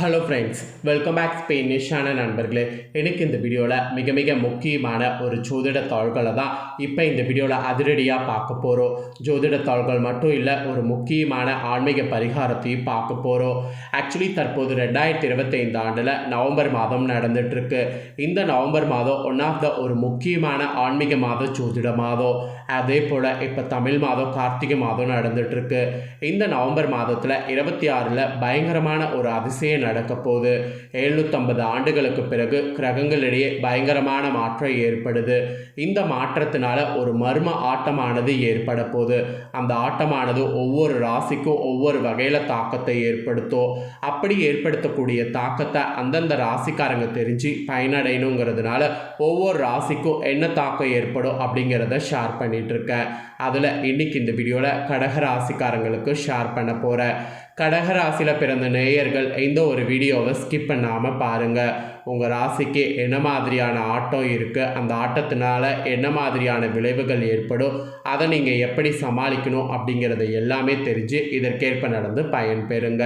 Hello friends welcome back ஸ்பெயினிஷான நண்பர்களே. எனக்கு இந்த வீடியோவில் மிக மிக முக்கியமான ஒரு ஜோதிட தாள்களை தான் இப்போ இந்த வீடியோவில் அதிரடியாக பார்க்க போகிறோம் ஜோதிட தாள்கள் மட்டும் இல்லை ஒரு முக்கியமான ஆன்மீக பரிகாரத்தையும் பார்க்க போகிறோம் ஆக்சுவலி தற்போது ரெண்டாயிரத்தி இருபத்தைந்து ஆண்டில் நவம்பர் மாதம் நடந்துகிட்ருக்கு இந்த நவம்பர் மாதம் ஒன் ஆஃப் த ஒரு முக்கியமான ஆன்மீக மாதம் ஜோதிட மாதம். அதே போல் இப்போ தமிழ் மாதம் கார்த்திகை மாதம் நடந்துகிட்ருக்கு இந்த நவம்பர் மாதத்தில் இருபத்தி ஆறில் பயங்கரமான ஒரு அதிசயம் நடக்கப்போகுது. எழுநூற்றம்பது ஆண்டுகளுக்கு பிறகு கிரகங்களிடையே பயங்கரமான மாற்றம் ஏற்படுது. இந்த மாற்றத்தினால ஒரு மர்ம ஆட்டமானது ஏற்பட போகுது. அந்த ஆட்டமானது ஒவ்வொரு ராசிக்கும் ஒவ்வொரு வகையில் தாக்கத்தை ஏற்படுத்தும். அப்படி ஏற்படுத்தக்கூடிய தாக்கத்தை அந்தந்த ராசிக்காரங்க தெரிஞ்சு பயனடையணுங்கிறதுனால ஒவ்வொரு ராசிக்கும் என்ன தாக்கம் ஏற்படும் அப்படிங்கிறத ஷேர் பண்ணிட்டு இருக்கேன். அதில் இன்னைக்கு இந்த வீடியோவில் கடக ராசிக்காரங்களுக்கு ஷேர் பண்ண போகிறேன் கடக ராசியில் பிறந்த நேயர்கள் இந்த ஒரு வீடியோவை ஸ்கிப் பண்ணாமல் பாருங்கள் உங்கள் ராசிக்கு என்ன மாதிரியான ஆட்டம் இருக்குது அந்த ஆட்டத்தினால என்ன மாதிரியான விளைவுகள் ஏற்படும்? அதை நீங்கள் எப்படி சமாளிக்கணும்? அப்படிங்கிறத எல்லாமே தெரிஞ்சு இதற்கேற்ப நடந்து பயன்பெறுங்க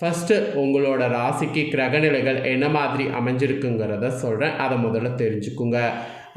ஃபஸ்ட்டு உங்களோட ராசிக்கு கிரகநிலைகள் என்ன மாதிரி அமைஞ்சிருக்குங்கிறத சொல்கிறேன் அதை முதல்ல தெரிஞ்சுக்குங்க.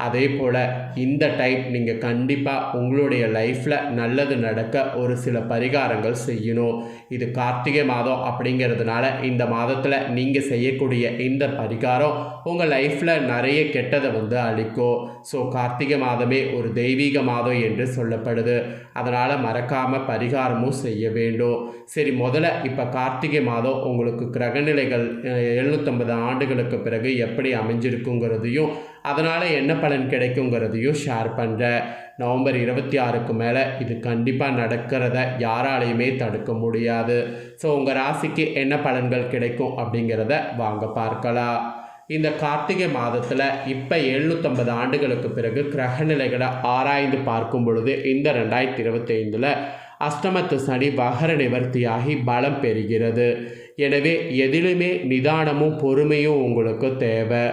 அதே போல் இந்த டைம் நீங்கள் கண்டிப்பாக உங்களுடைய லைஃப்பில் நல்லது நடக்க ஒரு சில பரிகாரங்கள் செய்யணும். இது கார்த்திகை மாதம் அப்படிங்கிறதுனால இந்த மாதத்தில் நீங்கள் செய்யக்கூடிய இந்த பரிகாரம் உங்கள் லைஃப்பில் நிறைய கெட்டதை வந்து அளிக்கும் ஸோ கார்த்திகை மாதமே ஒரு தெய்வீக மாதம் என்று சொல்லப்படுது. அதனால் மறக்காமல் பரிகாரமும் செய்ய வேண்டும். சரி முதல்ல இப்போ கார்த்திகை மாதம் உங்களுக்கு கிரகநிலைகள் எழுநூற்றம்பது ஆண்டுகளுக்கு பிறகு எப்படி அமைஞ்சிருக்குங்கிறதையும் அதனால் என்ன பலன் கிடைக்குங்கிறதையும் ஷேர் பண்ணுறேன் நவம்பர் இருபத்தி ஆறுக்கு மேலே இது கண்டிப்பாக நடக்கிறத யாராலையுமே தடுக்க முடியாது. ஸோ உங்கள் ராசிக்கு என்ன பலன்கள் கிடைக்கும் அப்படிங்கிறத வாங்க பார்க்கலாம். இந்த கார்த்திகை மாதத்தில் இப்போ எழுநூற்றம்பது ஆண்டுகளுக்கு பிறகு கிரகநிலைகளை ஆராய்ந்து பார்க்கும் பொழுது இந்த ரெண்டாயிரத்தி இருபத்தைந்தில் அஷ்டமத்து சனி வகர நிவர்த்தியாகி பலம் பெறுகிறது. எனவே எதிலுமே நிதானமும் பொறுமையும் உங்களுக்கு தேவை.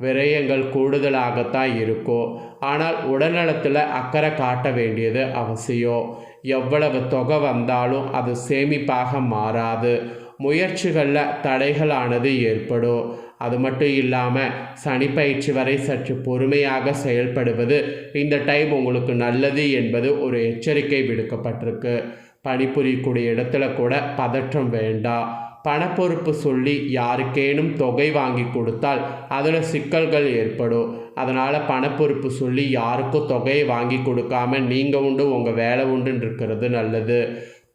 விரயங்கள் கூடுதலாகத்தான் இருக்கும் ஆனால் உடல்நலத்தில் அக்கறை காட்ட வேண்டியது அவசியம் எவ்வளவு தொகை வந்தாலும் அது சேமிப்பாக மாறாது. முயற்சிகளில் தடைகளானது ஏற்படும் அது மட்டும் இல்லாமல் சனி பயிற்சி வரை சற்று பொறுமையாக செயல்படுவது இந்த டைம் உங்களுக்கு நல்லது என்பது ஒரு எச்சரிக்கை விடுக்கப்பட்டிருக்கு. பணிபுரியக்கூடிய இடத்துல கூட பதற்றம் வேண்டாம் பணப்பொறுப்பு சொல்லி யாருக்கேனும் தொகை வாங்கி கொடுத்தால் அதில் சிக்கல்கள் ஏற்படும். அதனால் பணப்பொறுப்பு சொல்லி யாருக்கும் தொகையை வாங்கி கொடுக்காம நீங்கள் உண்டு உங்கள் வேலை உண்டுன்னு இருக்கிறது நல்லது.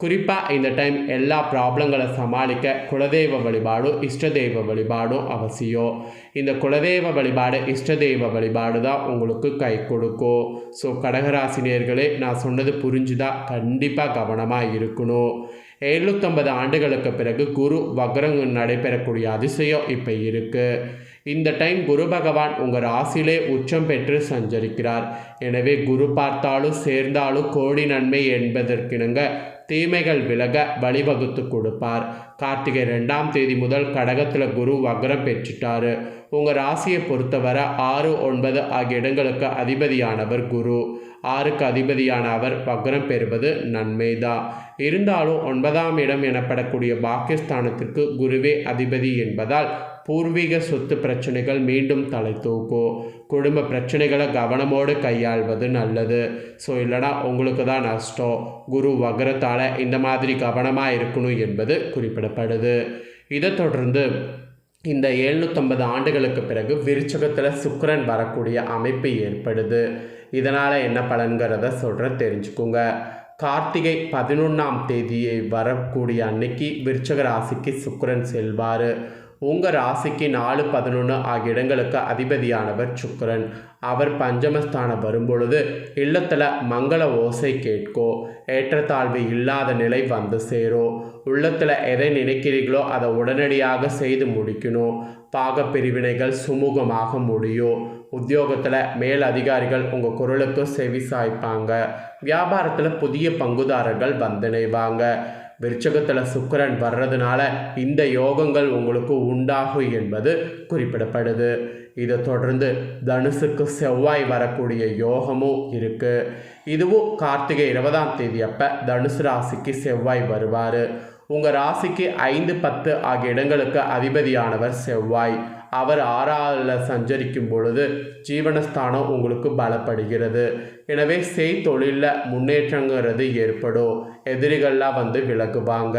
குறிப்பாக இந்த டைம் எல்லா ப்ராப்ளங்களை சமாளிக்க குலதெய்வ வழிபாடும் இஷ்ட தெய்வ வழிபாடும் அவசியம். இந்த குலதெய்வ வழிபாடு இஷ்ட தெய்வ வழிபாடு தான் உங்களுக்கு கை கொடுக்கும். ஸோ கடகராசினியர்களே நான் சொன்னது புரிஞ்சுதா? கண்டிப்பாக கவனமாக இருக்கணும். எழுநூற்றம்பது ஆண்டுகளுக்கு பிறகு குரு வக்ரம் நடைபெறக்கூடிய அதிசயம் இப்போ இருக்குது இந்த டைம் குரு பகவான் உங்கள் ராசியிலே உச்சம் பெற்று சஞ்சரிக்கிறார். எனவே குரு பார்த்தாலும் சேர்ந்தாலும் கோடி நன்மை என்பதற்கிணங்க தீமைகள் விலக வழிவகுத்து கொடுப்பார். கார்த்திகை ரெண்டாம் தேதி முதல் கடகத்தில் குரு வக்ரம் பெற்றுட்டாரு. உங்கள் ராசியை பொறுத்தவரை ஆறு ஒன்பது ஆகிய இடங்களுக்கு அதிபதியானவர் குரு. ஆறுக்கு அதிபதியான அவர் வக்ரம் பெறுவது நன்மைதான் இருந்தாலும் ஒன்பதாம் இடம் எனப்படக்கூடிய பாகிஸ்தானத்திற்கு குருவே அதிபதி என்பதால் பூர்வீக சொத்து பிரச்சனைகள் மீண்டும் தலை தூக்கும். குடும்ப பிரச்சனைகளை கவனமோடு கையாள்வது நல்லது. ஸோ இல்லைனா உங்களுக்கு தான் நஷ்டம். குரு வக்ரத்தால் இந்த மாதிரி கவனமாக இருக்கணும் என்பது குறிப்பிடப்படுது. இதை தொடர்ந்து இந்த எழுநூற்றம்பது ஆண்டுகளுக்கு பிறகு விருச்சகத்தில் சுக்கரன் வரக்கூடிய அமைப்பு ஏற்படுது. இதனால் என்ன பலன்கிறத சொல்கிற தெரிஞ்சுக்கோங்க. கார்த்திகை பதினொன்றாம் தேதியை வரக்கூடிய அன்னைக்கு விருச்சக ராசிக்கு சுக்கரன் செல்வார். உங்கள் ராசிக்கு நாலு பதினொன்று ஆகிய இடங்களுக்கு அதிபதியானவர் சுக்கரன். அவர் பஞ்சமஸ்தானம் வரும்பொழுது இல்லத்தில் மங்கள ஓசை கேட்கோ ஏற்றத்தாழ்வு இல்லாத நிலை வந்து சேரும் உள்ளத்தில் எதை நினைக்கிறீர்களோ அதை உடனடியாக செய்து முடிக்கணும் பாக பிரிவினைகள் சுமூகமாக முடியும் உத்தியோகத்தில் மேல் அதிகாரிகள் உங்கள் குரலுக்கு செவி சாய்ப்பாங்க. வியாபாரத்தில் புதிய பங்குதாரர்கள் வந்திணைவாங்க. விருச்சகத்தில் சுக்கரன் வர்றதுனால இந்த யோகங்கள் உங்களுக்கு உண்டாகும் என்பது குறிப்பிடப்படுது. இதை தொடர்ந்து தனுசுக்கு செவ்வாய் வரக்கூடிய யோகமும் இருக்குது இதுவும் கார்த்திகை இருபதாம் தேதி அப்போ தனுசு ராசிக்கு செவ்வாய் வருவார். உங்கள் ராசிக்கு ஐந்து பத்து ஆகிய இடங்களுக்கு அதிபதியானவர் செவ்வாய். அவர் ஆறாவில் சஞ்சரிக்கும் பொழுது ஜீவனஸ்தானம் உங்களுக்கு பலப்படுகிறது. எனவே செய் தொழிலில் முன்னேற்றங்கிறது ஏற்படும். எதிரிகள்லாம் வந்து விலகுவாங்க.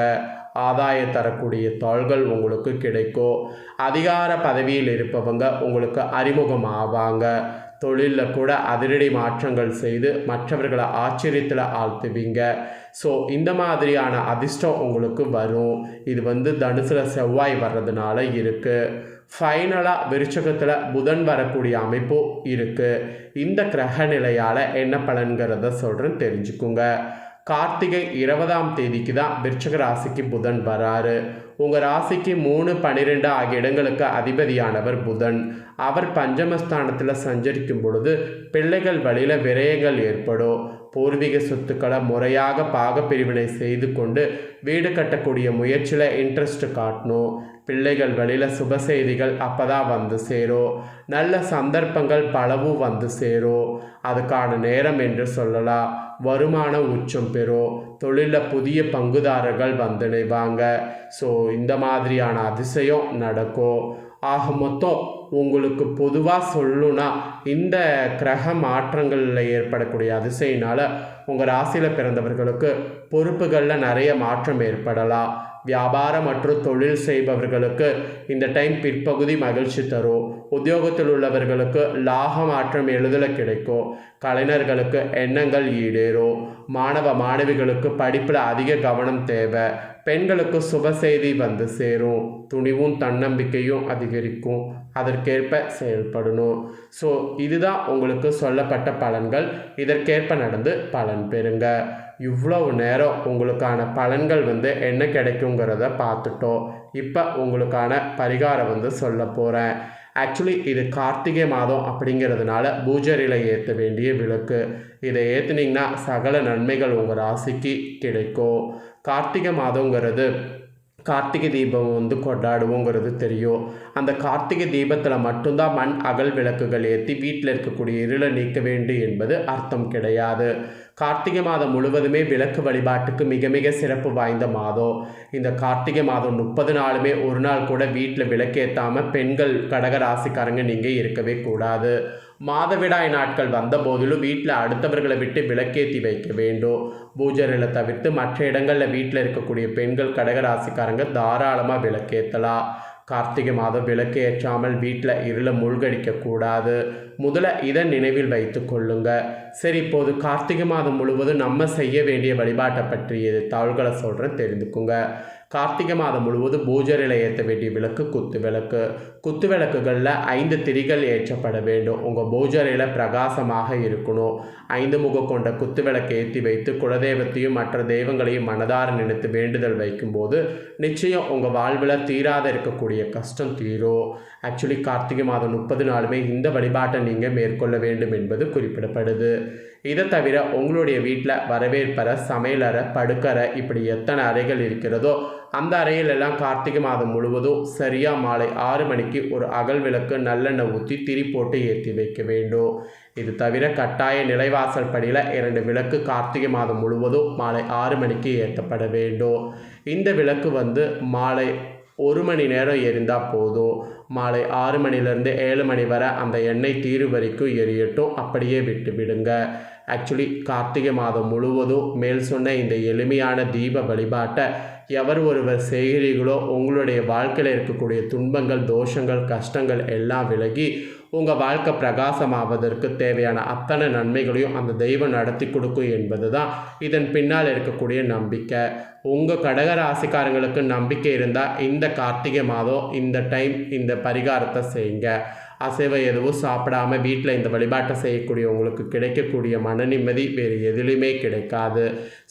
ஆதாயம் தரக்கூடிய தாள்கள் உங்களுக்கு கிடைக்கும். அதிகார பதவியில் இருப்பவங்க உங்களுக்கு அறிமுகம் ஆவாங்க. தொழிலில் கூட அதிரடி மாற்றங்கள் செய்து மற்றவர்களை ஆச்சரியத்தில் ஆழ்த்துவீங்க. ஸோ இந்த மாதிரியான அதிர்ஷ்டம் உங்களுக்கு வரும். இது வந்து தனுசில் செவ்வாய் வர்றதுனால இருக்குது ஃபைனலாக விருச்சகத்தில் புதன் வரக்கூடிய அமைப்பும் இருக்குது இந்த கிரக நிலையால் என்ன பலன்கிறத சொல்கிறேன்னு தெரிஞ்சுக்குங்க. கார்த்திகை இருபதாம் தேதிக்கு தான் விருச்சக ராசிக்கு புதன் வராரு. உங்கள் ராசிக்கு மூணு பன்னிரெண்டு ஆகிய இடங்களுக்கு அதிபதியானவர் புதன். அவர் பஞ்சமஸ்தானத்தில் சஞ்சரிக்கும் பொழுது பிள்ளைகள் வழியில் விரயங்கள் ஏற்படும். பூர்வீக சொத்துக்களை முறையாக பாகப்பிரிவினை செய்து கொண்டு வீடு கட்டக்கூடிய முயற்சியில் இன்ட்ரெஸ்ட் காட்டணும். பிள்ளைகள் வழியில் சுப செய்திகள் அப்போ தான் வந்து சேரும் நல்ல சந்தர்ப்பங்கள் பலவும் வந்து சேரும் அதுக்கான நேரம் என்று சொல்லலாம் வருமானம் உச்சம் பெறும் தொழிலில் புதிய பங்குதாரர்கள் வந்திணைவாங்க ஸோ இந்த மாதிரியான அதிசயம் நடக்கும் ஆக மொத்தம் உங்களுக்கு பொதுவாக சொல்லணும்னா இந்த கிரக மாற்றங்களில் ஏற்படக்கூடிய அதிசயினால் உங்கள் ராசியில் பிறந்தவர்களுக்கு பொறுப்புகளில் நிறைய மாற்றம் ஏற்படலாம் வியாபாரம் மற்றும் தொழில் செய்பவர்களுக்கு இந்த டைம் பிற்பகுதி மகிழ்ச்சி தரும். உத்தியோகத்தில் உள்ளவர்களுக்கு லாக மாற்றம் எழுதல கிடைக்கும். கலைஞர்களுக்கு எண்ணங்கள் ஈடேறும். மாணவ மாணவிகளுக்கு படிப்பில் அதிக கவனம் தேவை. பெண்களுக்கு சுப செய்தி வந்து சேரும். துணிவும் தன்னம்பிக்கையும் அதிகரிக்கும். அதற்கேற்ப செயல்படணும். ஸோ இதுதான் உங்களுக்கு சொல்லப்பட்ட பலன்கள். இதற்கேற்ப நடந்து பலன் பெறுங்க. இவ்வளவு நேரம் உங்களுக்கான பலன்கள் வந்து என்ன கிடைக்குங்கிறத பார்த்துட்டோம். இப்போ உங்களுக்கான பரிகாரம் வந்து சொல்ல போகிறேன் ஆக்சுவலி இது கார்த்திகை மாதம் அப்படிங்கிறதுனால பூஜரியில் ஏற்ற வேண்டிய விளக்கு. இதை ஏற்றுனீங்கன்னா சகல நன்மைகள் உங்கள் ராசிக்கு கிடைக்கும். கார்த்திகை மாதங்கிறது கார்த்திகை தீபம் வந்து கொண்டாடுவோங்கிறது தெரியும். அந்த கார்த்திகை தீபத்தில் மட்டும்தான் மண் அகல் விளக்குகள் ஏற்றி வீட்டில் இருக்கக்கூடிய இருளை நீக்க வேண்டும் என்பது அர்த்தம் கிடையாது. கார்த்திகை மாதம் முழுவதுமே விளக்கு வழிபாட்டுக்கு மிக மிக சிறப்பு வாய்ந்த மாதம். இந்த கார்த்திகை மாதம் முப்பது நாளுமே ஒரு நாள் கூட வீட்டில் விளக்கேற்றாமல் பெண்கள் கடக ராசிக்காரங்க நீங்கள் இருக்கவே கூடாது. மாதவிடாய் நாட்கள் வந்த போதிலும் வீட்டில் அடுத்தவர்களை விட்டு விளக்கேற்றி வைக்க வேண்டும். பூஜைகளை தவிர்த்து மற்ற இடங்களில் வீட்டில் இருக்கக்கூடிய பெண்கள் கடகராசிக்காரங்க தாராளமாக விளக்கேற்றலாம் கார்த்திகை மாதம் விளக்கு ஏற்றாமல் வீட்டில் இருளை மூழ்கடிக்கக்கூடாது முதல்ல இதை நினைவில் வைத்து கொள்ளுங்க. சரி இப்போது கார்த்திகை மாதம் முழுவதும் நம்ம செய்ய வேண்டிய வழிபாட்டை பற்றிய தாள்களை சொல்கிறேன் தெரிந்துக்குங்க. கார்த்திகை மாதம் முழுவதும் பூஜரில் ஏற்ற வேண்டிய விளக்கு குத்து விளக்கு. குத்து விளக்குகளில் ஐந்து திரிகள் ஏற்றப்பட வேண்டும். உங்கள் பூஜரையில் பிரகாசமாக இருக்கணும். ஐந்து முக கொண்ட குத்து விளக்கு ஏற்றி வைத்து குலதெய்வத்தையும் மற்ற தெய்வங்களையும் மனதார நினைத்து வேண்டுதல் வைக்கும்போது நிச்சயம் உங்கள் வாழ்வில் தீராத இருக்கக்கூடிய கஷ்டம் தீரும். ஆக்சுவலி கார்த்திகை மாதம் முப்பது நாளுமே இந்த வழிபாட்டை நீங்கள் மேற்கொள்ள வேண்டும் என்பது குறிப்பிடப்படுது. இதை தவிர உங்களுடைய வீட்டில் வரவேற்பறை சமையலறை படுக்கறை இப்படி எத்தனை அறைகள் இருக்கிறதோ அந்த அறையிலெல்லாம் கார்த்திகை மாதம் முழுவதும் சரியாக மாலை ஆறு மணிக்கு ஒரு அகல் விளக்கு நல்லெண்ணெய் ஊற்றி திரி போட்டு ஏற்றி வைக்க வேண்டும். இது தவிர கட்டாய நிலைவாசல் படியில் இரண்டு விளக்கு கார்த்திகை மாதம் முழுவதும் மாலை ஆறு மணிக்கு ஏற்றப்பட வேண்டும். இந்த விளக்கு வந்து மாலை ஒரு மணி நேரம் எரிந்தால் போதும். மாலை ஆறு மணிலேருந்து ஏழு மணி வரை அந்த எண்ணெய் தீரு வரைக்கும் எரியட்டும் அப்படியே விட்டு விடுங்க ஆக்சுவலி கார்த்திகை மாதம் முழுவதும் மேல் சொன்ன இந்த எளிமையான தீப வழிபாட்டை எவர் ஒருவர் செய்கிறீர்களோ உங்களுடைய வாழ்க்கையில் இருக்கக்கூடிய துன்பங்கள் தோஷங்கள் கஷ்டங்கள் எல்லாம் விலகி உங்கள் வாழ்க்கை பிரகாசமாவதற்கு தேவையான அத்தனை நன்மைகளையும் அந்த தெய்வம் நடத்தி கொடுக்கும் என்பது தான் இதன் பின்னால் இருக்கக்கூடிய நம்பிக்கை. உங்கள் கடக ராசிக்காரங்களுக்கு நம்பிக்கை இருந்தால் இந்த கார்த்திகை மாதம் இந்த டைம் இந்த பரிகாரத்தை செய்யுங்க. அசைவை எதுவும் சாப்பிடாம வீட்டில் இந்த வழிபாட்டை செய்யக்கூடிய உங்களுக்கு கிடைக்கக்கூடிய மன நிம்மதி வேறு எதுலேயுமே கிடைக்காது.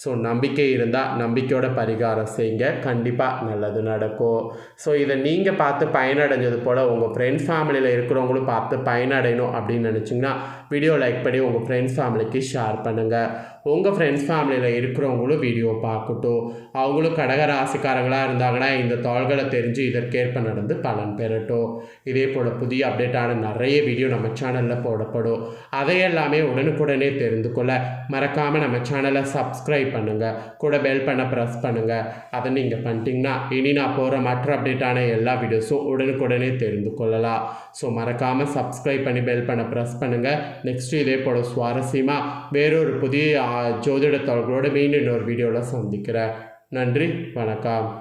ஸோ நம்பிக்கை இருந்தால் நம்பிக்கையோட பரிகாரம் செய்யுங்க கண்டிப்பாக நல்லது நடக்கும். ஸோ இதை நீங்கள் பார்த்து பயனடைஞ்சது போல் உங்கள் ஃப்ரெண்ட்ஸ் ஃபேமிலியில் இருக்கிறவங்களும் பார்த்து பயனடையணும் அப்படின்னு நினச்சிங்கன்னா வீடியோ லைக் பண்ணி உங்கள் ஃப்ரெண்ட்ஸ் ஃபேமிலிக்கு ஷேர் பண்ணுங்கள் உங்கள் ஃப்ரெண்ட்ஸ் ஃபேமிலியில் இருக்கிறவங்களும் வீடியோ பார்க்கட்டும். அவங்களும் கடக ராசிக்காரங்களாக இருந்தாங்கன்னா இந்த தாள்களை தெரிஞ்சு இதற்கேற்ப நடந்து பலன் பெறட்டும். இதே போல் புதிய அப்டேட் ரிலேட்டடான நிறைய வீடியோ நம்ம சேனலில் போடப்படும். அதையெல்லாமே உடனுக்குடனே தெரிந்து கொள்ள மறக்காமல் நம்ம சேனலை சப்ஸ்கிரைப் பண்ணுங்கள் கூட பெல் பண்ண ப்ரெஸ் பண்ணுங்கள் அதை நீங்கள் பண்ணிட்டீங்கன்னா இனி நான் போகிற மற்ற அப்டேட்டான எல்லா வீடியோஸும் உடனுக்குடனே தெரிந்து கொள்ளலாம். ஸோ மறக்காமல் சப்ஸ்கிரைப் பண்ணி பெல் பண்ண ப்ரெஸ் பண்ணுங்கள் நெக்ஸ்ட் இதே போல சுவாரஸ்யமாக வேறொரு புதிய ஜோதிட தகவலோடு மீண்டும் இன்னொரு வீடியோவில் சந்திக்கிறேன். நன்றி வணக்கம்.